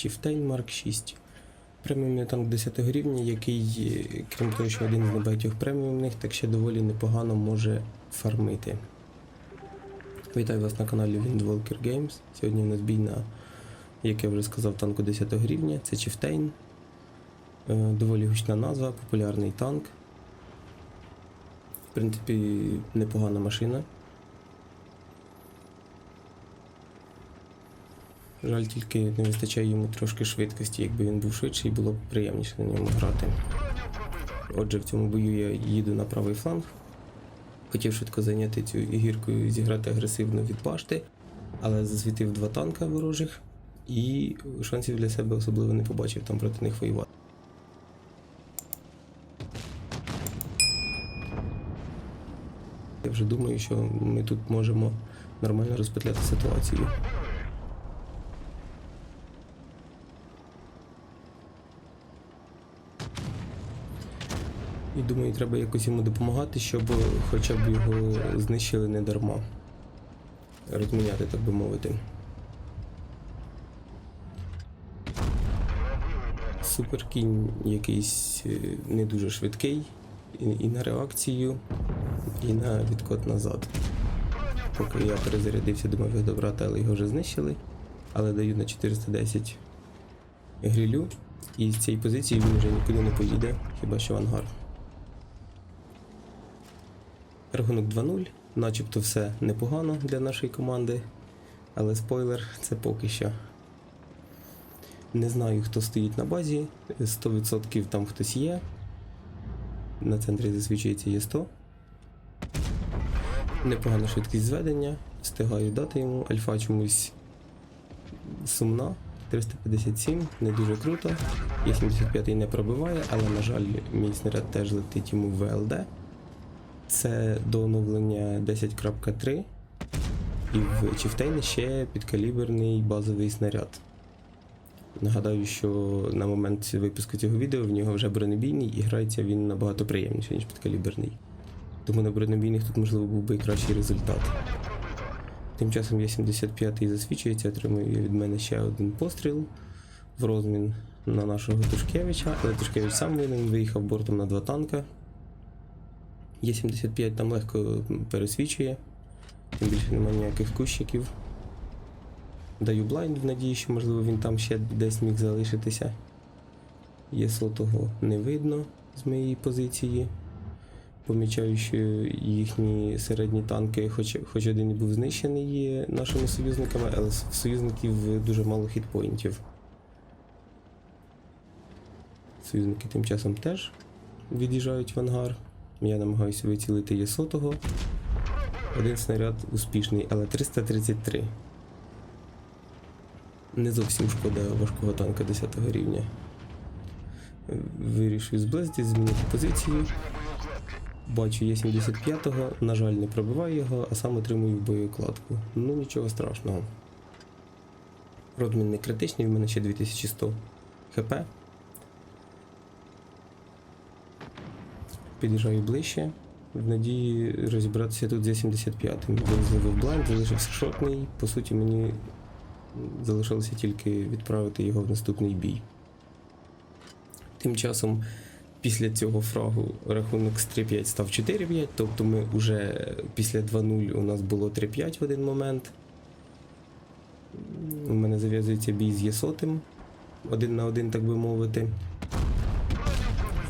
Chieftain Mark 6. Преміумний танк 10 рівня, який, е, крім того, що один з небагатьох преміумних, так ще доволі непогано може фармити. Вітаю вас на каналі Windwalker Games. Сьогодні у нас бій на, як я вже сказав, танку 10 рівня. Це Chieftain. Е, Доволі гучна назва, популярний танк. В принципі, непогана машина. Жаль, тільки не вистачає йому трошки швидкості. Якби він був швидший, було б приємніше на ньому грати. Отже, в цьому бою я їду на правий фланг. Хотів швидко зайняти цю гірку і зіграти агресивно від башти, але засвітив два танка ворожих і шансів для себе особливо не побачив там проти них воювати. Я вже думаю, що ми тут можемо нормально розпетляти ситуацію. І думаю, треба якось йому допомагати, щоб хоча б його знищили не дарма. Розміняти, так би мовити. Суперкінь якийсь е, не дуже швидкий і, на реакцію, і на відкот назад. Поки я перезарядився, думав його добрати, але його вже знищили. Але даю на 410 грилю. І з цієї позиції він вже нікуди не поїде, хіба що в ангар. Рахунок 2-0, начебто все непогано для нашої команди, але спойлер це поки що. Не знаю, хто стоїть на базі, 100% там хтось є. На центрі засвідчується є 100. Непогана швидкість зведення, встигаю дати йому. Альфа чомусь сумна. 357, не дуже круто. Є 75 не пробиває, але, на жаль, мій снаряд теж летить йому в ВЛД. Це до оновлення 10.3. І в Чифтейні ще підкаліберний базовий снаряд. Нагадаю, що на момент випуску цього відео в нього вже бронебійний і грається він набагато приємніше, ніж підкаліберний. Тому на бронебійних тут можливо був би кращий результат. Тим часом я 75-й засвідчується, отримує від мене ще один постріл в розмін на нашого Тушкевича, але Тушкевич сам винен, виїхав бортом на два танка. Є75 там легко пересвічує, тим більше немає ніяких кущиків. Даю блайнд в надії, що можливо він там ще десь міг залишитися. Є сотого не видно з моєї позиції. Помічаю, що їхні середні танки, хоч, хоч один і був знищений нашими союзниками, але в союзників дуже мало хітпоінтів. Союзники тим часом теж від'їжджають в ангар. Я намагаюся вицілити є сотого. Один снаряд успішний, але 333. Не зовсім шкода важкого танка 10 рівня. Вирішую зблизити, змінити позицію. Бачу є 75-го, на жаль, не пробиваю його, а сам отримую боєкладку. Ну нічого страшного. Родмін не критичний, в мене ще 2100 хп. Під'їжджаю ближче. В надії розібратися тут з 75-м. Він зловив блайнд, залишився шотний. По суті, мені залишилося тільки відправити його в наступний бій. Тим часом, після цього фрагу рахунок з 3-5 став 4-5, тобто ми вже після 2-0 у нас було 3-5 в один момент. У мене зав'язується бій з Єсотим, один на один, так би мовити.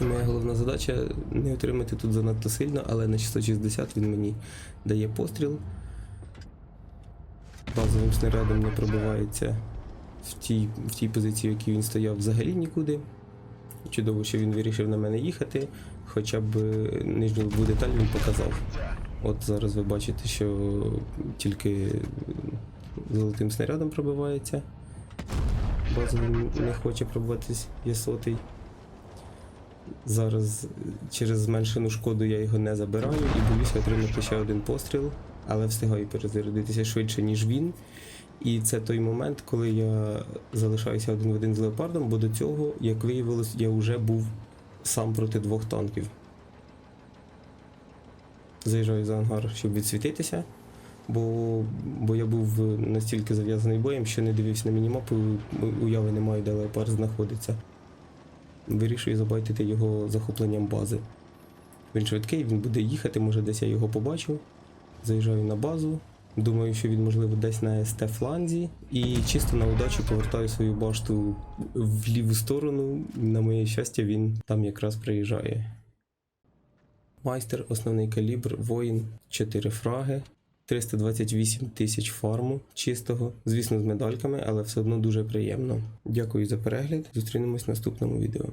І моя головна задача не отримати тут занадто сильно, але на 660 він мені дає постріл. Базовим снарядом не пробивається в тій, в тій позиції, в якій він стояв взагалі нікуди. Чудово, що він вирішив на мене їхати, хоча б е, нижню лобову деталь він показав. От зараз ви бачите, що тільки золотим снарядом пробивається. Базовим не хоче пробуватись є сотий. Зараз через зменшену шкоду я його не забираю і боюся отримати ще один постріл, але встигаю перезарядитися швидше, ніж він. І це той момент, коли я залишаюся один в один з леопардом, бо до цього, як виявилось, я вже був сам проти двох танків. Заїжджаю за ангар, щоб відсвітитися. бо, бо я був настільки зав'язаний боєм, що не дивився на мінімапу, уяви не маю, де леопард знаходиться. Вирішую забайтити його захопленням бази. Він швидкий, він буде їхати, може десь я його побачу. Заїжджаю на базу. Думаю, що він, можливо, десь на СТ фланзі. І чисто на удачу повертаю свою башту в ліву сторону. На моє щастя, він там якраз приїжджає. Майстер, основний калібр, воїн, 4 фраги, 328 тисяч фарму чистого, звісно, з медальками, але все одно дуже приємно. Дякую за перегляд. Зустрінемось в наступному відео.